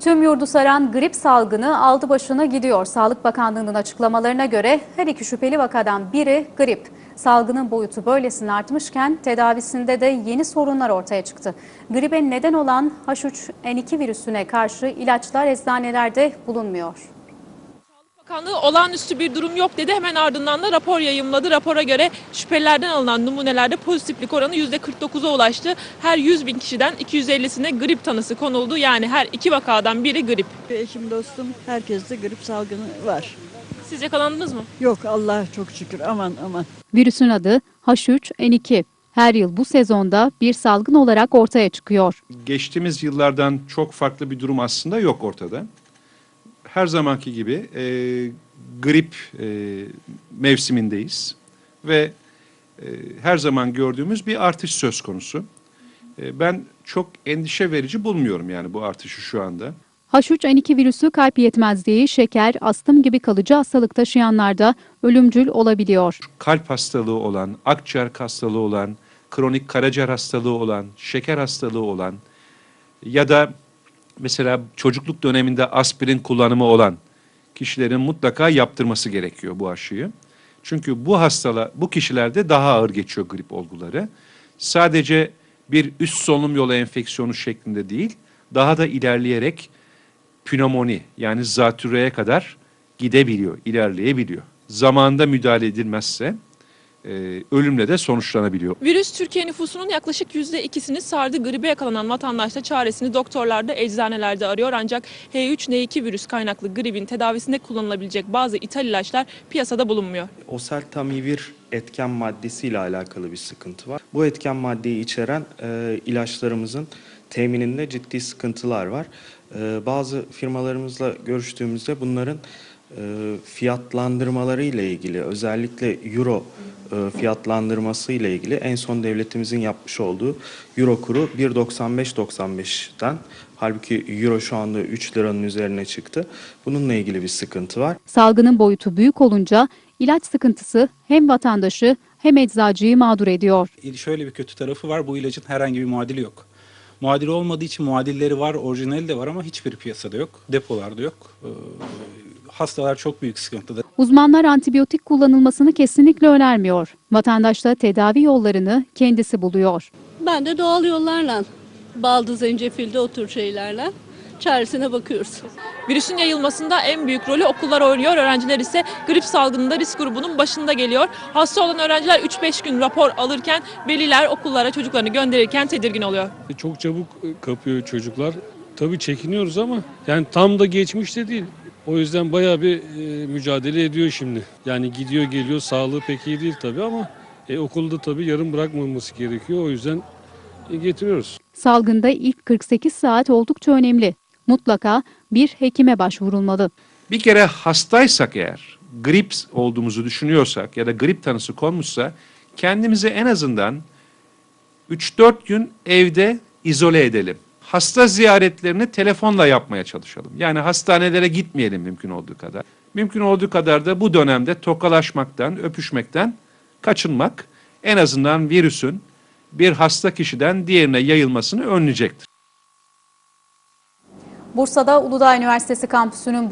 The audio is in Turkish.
Tüm yurdu saran grip salgını aldı başına gidiyor. Sağlık Bakanlığı'nın açıklamalarına göre her iki şüpheli vakadan biri grip. Salgının boyutu böylesine artmışken tedavisinde de yeni sorunlar ortaya çıktı. Gribe neden olan H3N2 virüsüne karşı ilaçlar eczanelerde bulunmuyor. Bakanlığı olağanüstü bir durum yok dedi. Hemen ardından da rapor yayımladı. Rapora göre şüphelerden alınan numunelerde pozitiflik oranı %49'a ulaştı. Her 100 bin kişiden 250'sine grip tanısı konuldu. Yani her iki vakadan biri grip. Eşim dostum herkeste grip salgını var. Siz yakalandınız mı? Yok Allah çok şükür aman aman. Virüsün adı H3N2. Her yıl bu sezonda bir salgın olarak ortaya çıkıyor. geçtiğimiz yıllardan çok farklı bir durum aslında yok ortada. Her zamanki gibi e, grip e, mevsimindeyiz ve e, her zaman gördüğümüz bir artış söz konusu. E, ben çok endişe verici bulmuyorum yani bu artışı şu anda. H3N2 virüsü kalp yetmezliği, şeker, astım gibi kalıcı hastalık taşıyanlarda ölümcül olabiliyor. Kalp hastalığı olan, akciğer hastalığı olan, kronik karaciğer hastalığı olan, şeker hastalığı olan ya da mesela çocukluk döneminde aspirin kullanımı olan kişilerin mutlaka yaptırması gerekiyor bu aşıyı. Çünkü bu hastalar, bu kişilerde daha ağır geçiyor grip olguları. Sadece bir üst solunum yolu enfeksiyonu şeklinde değil, daha da ilerleyerek pnömoni yani zatürreye kadar gidebiliyor, ilerleyebiliyor. Zamanında müdahale edilmezse e, ölümle de sonuçlanabiliyor. Virüs Türkiye nüfusunun yaklaşık %2'sini sardı. Gribe yakalanan vatandaş da çaresini doktorlarda, eczanelerde arıyor. Ancak H3N2 virüs kaynaklı gripin tedavisinde kullanılabilecek bazı ithal ilaçlar piyasada bulunmuyor. Oseltamivir etken maddesiyle alakalı bir sıkıntı var. Bu etken maddeyi içeren e, ilaçlarımızın temininde ciddi sıkıntılar var. E, bazı firmalarımızla görüştüğümüzde bunların fiyatlandırmaları ile ilgili özellikle euro e, fiyatlandırması ile ilgili en son devletimizin yapmış olduğu euro kuru 1.95-95'ten halbuki euro şu anda 3 liranın üzerine çıktı. Bununla ilgili bir sıkıntı var. Salgının boyutu büyük olunca ilaç sıkıntısı hem vatandaşı hem eczacıyı mağdur ediyor. şöyle bir kötü tarafı var. Bu ilacın herhangi bir muadili yok. Muadili olmadığı için muadilleri var, orijinali de var ama hiçbir piyasada yok. Depolarda yok. Hastalar çok büyük sıkıntıda. Uzmanlar antibiyotik kullanılmasını kesinlikle önermiyor. Vatandaş da tedavi yollarını kendisi buluyor. Ben de doğal yollarla, baldı, zencefilde o tür şeylerle çaresine bakıyoruz. Virüsün yayılmasında en büyük rolü okullar oynuyor. Öğrenciler ise grip salgınında risk grubunun başında geliyor. Hasta olan öğrenciler 3-5 gün rapor alırken veliler okullara çocuklarını gönderirken tedirgin oluyor. Çok çabuk kapıyor çocuklar. Tabii çekiniyoruz ama yani tam da geçmiş de değil. O yüzden bayağı bir e, mücadele ediyor şimdi. Yani gidiyor geliyor sağlığı pek iyi değil tabii ama e, okulda tabii yarım bırakmaması gerekiyor. O yüzden e, getiriyoruz. Salgında ilk 48 saat oldukça önemli. Mutlaka bir hekime başvurulmalı. Bir kere hastaysak eğer, grip olduğumuzu düşünüyorsak ya da grip tanısı konmuşsa kendimizi en azından 3-4 gün evde izole edelim. Hasta ziyaretlerini telefonla yapmaya çalışalım. Yani hastanelere gitmeyelim mümkün olduğu kadar. Mümkün olduğu kadar da bu dönemde tokalaşmaktan, öpüşmekten kaçınmak en azından virüsün bir hasta kişiden diğerine yayılmasını önleyecektir. Bursa'da Uludağ Üniversitesi kampüsünün